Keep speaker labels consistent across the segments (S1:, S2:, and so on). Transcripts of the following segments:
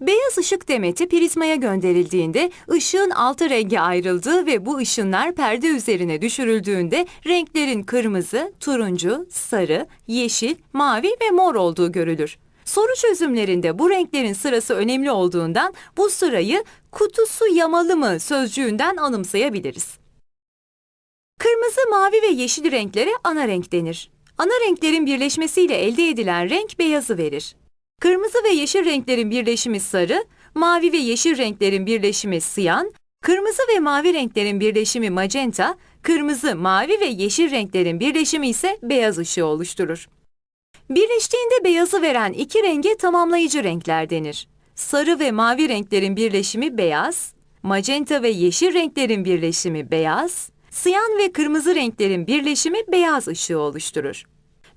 S1: Beyaz ışık demeti prizmaya gönderildiğinde ışığın altı renge ayrıldığı ve bu ışınlar perde üzerine düşürüldüğünde renklerin kırmızı, turuncu, sarı, yeşil, mavi ve mor olduğu görülür. Soru çözümlerinde bu renklerin sırası önemli olduğundan bu sırayı kutusu yamalı mı sözcüğünden anımsayabiliriz. Kırmızı, mavi ve yeşil renklere ana renk denir. Ana renklerin birleşmesiyle elde edilen renk beyazı verir. Kırmızı ve yeşil renklerin birleşimi sarı, mavi ve yeşil renklerin birleşimi siyan, kırmızı ve mavi renklerin birleşimi magenta, kırmızı, mavi ve yeşil renklerin birleşimi ise beyaz ışığı oluşturur. Birleştiğinde beyazı veren iki renge tamamlayıcı renkler denir. Sarı ve mavi renklerin birleşimi beyaz, magenta ve yeşil renklerin birleşimi beyaz, siyan ve kırmızı renklerin birleşimi beyaz ışığı oluşturur.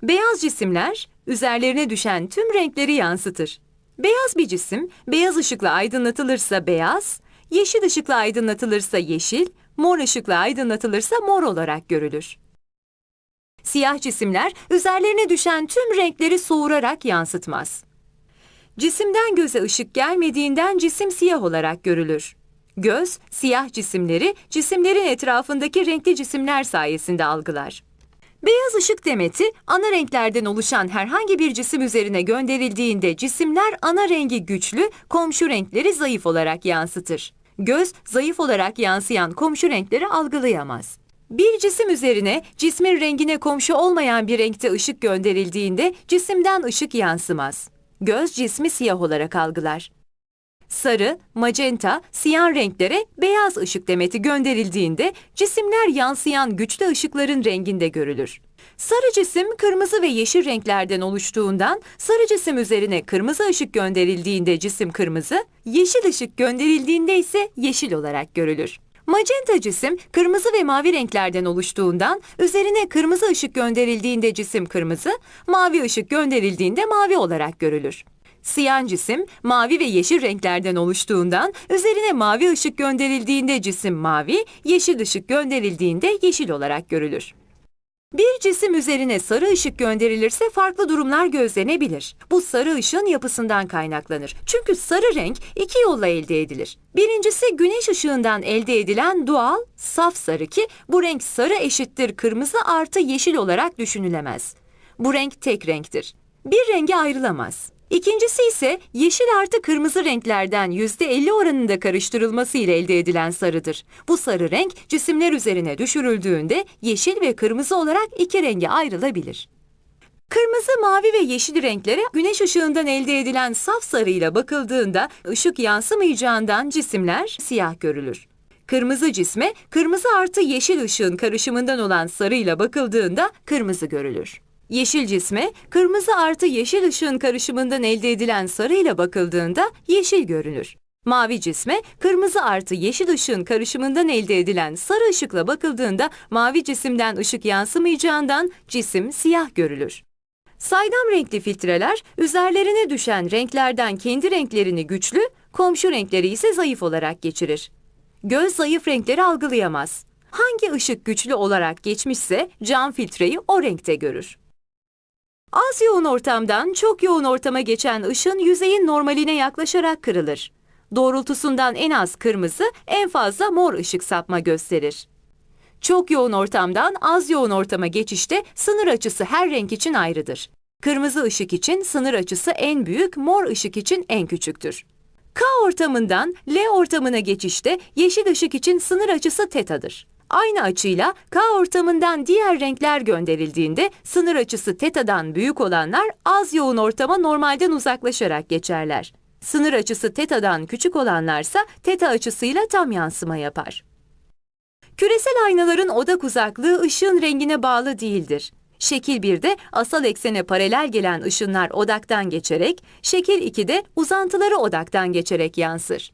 S1: Beyaz cisimler üzerlerine düşen tüm renkleri yansıtır. Beyaz bir cisim beyaz ışıkla aydınlatılırsa beyaz, yeşil ışıkla aydınlatılırsa yeşil, mor ışıkla aydınlatılırsa mor olarak görülür. Siyah cisimler üzerlerine düşen tüm renkleri soğurarak yansıtmaz. Cisimden göze ışık gelmediğinden cisim siyah olarak görülür. Göz, siyah cisimleri cisimlerin etrafındaki renkli cisimler sayesinde algılar. Beyaz ışık demeti ana renklerden oluşan herhangi bir cisim üzerine gönderildiğinde cisimler ana rengi güçlü, komşu renkleri zayıf olarak yansıtır. Göz zayıf olarak yansıyan komşu renkleri algılayamaz. Bir cisim üzerine cismin rengine komşu olmayan bir renkte ışık gönderildiğinde cisimden ışık yansımaz. Göz cismi siyah olarak algılar. Sarı, magenta, siyan renklere beyaz ışık demeti gönderildiğinde cisimler yansıyan güçlü ışıkların renginde görülür. Sarı cisim kırmızı ve yeşil renklerden oluştuğundan sarı cisim üzerine kırmızı ışık gönderildiğinde cisim kırmızı, yeşil ışık gönderildiğinde ise yeşil olarak görülür. Magenta cisim kırmızı ve mavi renklerden oluştuğundan üzerine kırmızı ışık gönderildiğinde cisim kırmızı, mavi ışık gönderildiğinde mavi olarak görülür. Siyan cisim mavi ve yeşil renklerden oluştuğundan üzerine mavi ışık gönderildiğinde cisim mavi, yeşil ışık gönderildiğinde yeşil olarak görülür. Bir cisim üzerine sarı ışık gönderilirse farklı durumlar gözlenebilir. Bu sarı ışığın yapısından kaynaklanır. Çünkü sarı renk iki yolla elde edilir. Birincisi güneş ışığından elde edilen doğal, saf sarı ki bu renk sarı eşittir kırmızı artı yeşil olarak düşünülemez. Bu renk tek renktir. Bir renge ayrılamaz. İkincisi ise yeşil artı kırmızı renklerden %50 oranında karıştırılması ile elde edilen sarıdır. Bu sarı renk cisimler üzerine düşürüldüğünde yeşil ve kırmızı olarak iki renge ayrılabilir. Kırmızı, mavi ve yeşil renklere güneş ışığından elde edilen saf sarıyla bakıldığında ışık yansımayacağından cisimler siyah görülür. Kırmızı cisme kırmızı artı yeşil ışığın karışımından olan sarıyla bakıldığında kırmızı görülür. Yeşil cisme kırmızı artı yeşil ışığın karışımından elde edilen sarıyla bakıldığında yeşil görünür. Mavi cisme kırmızı artı yeşil ışığın karışımından elde edilen sarı ışıkla bakıldığında mavi cisimden ışık yansımayacağından cisim siyah görülür. Saydam renkli filtreler üzerlerine düşen renklerden kendi renklerini güçlü, komşu renkleri ise zayıf olarak geçirir. Göz zayıf renkleri algılayamaz. Hangi ışık güçlü olarak geçmişse cam filtreyi o renkte görür. Az yoğun ortamdan çok yoğun ortama geçen ışın yüzeyin normaline yaklaşarak kırılır. Doğrultusundan en az kırmızı, en fazla mor ışık sapma gösterir. Çok yoğun ortamdan az yoğun ortama geçişte sınır açısı her renk için ayrıdır. Kırmızı ışık için sınır açısı en büyük, mor ışık için en küçüktür. K ortamından L ortamına geçişte yeşil ışık için sınır açısı tetadır. Aynı açıyla K ortamından diğer renkler gönderildiğinde sınır açısı teta'dan büyük olanlar az yoğun ortama normalden uzaklaşarak geçerler. Sınır açısı teta'dan küçük olanlarsa teta açısıyla tam yansıma yapar. Küresel aynaların odak uzaklığı ışığın rengine bağlı değildir. Şekil 1'de asal eksene paralel gelen ışınlar odaktan geçerek, şekil 2'de uzantıları odaktan geçerek yansır.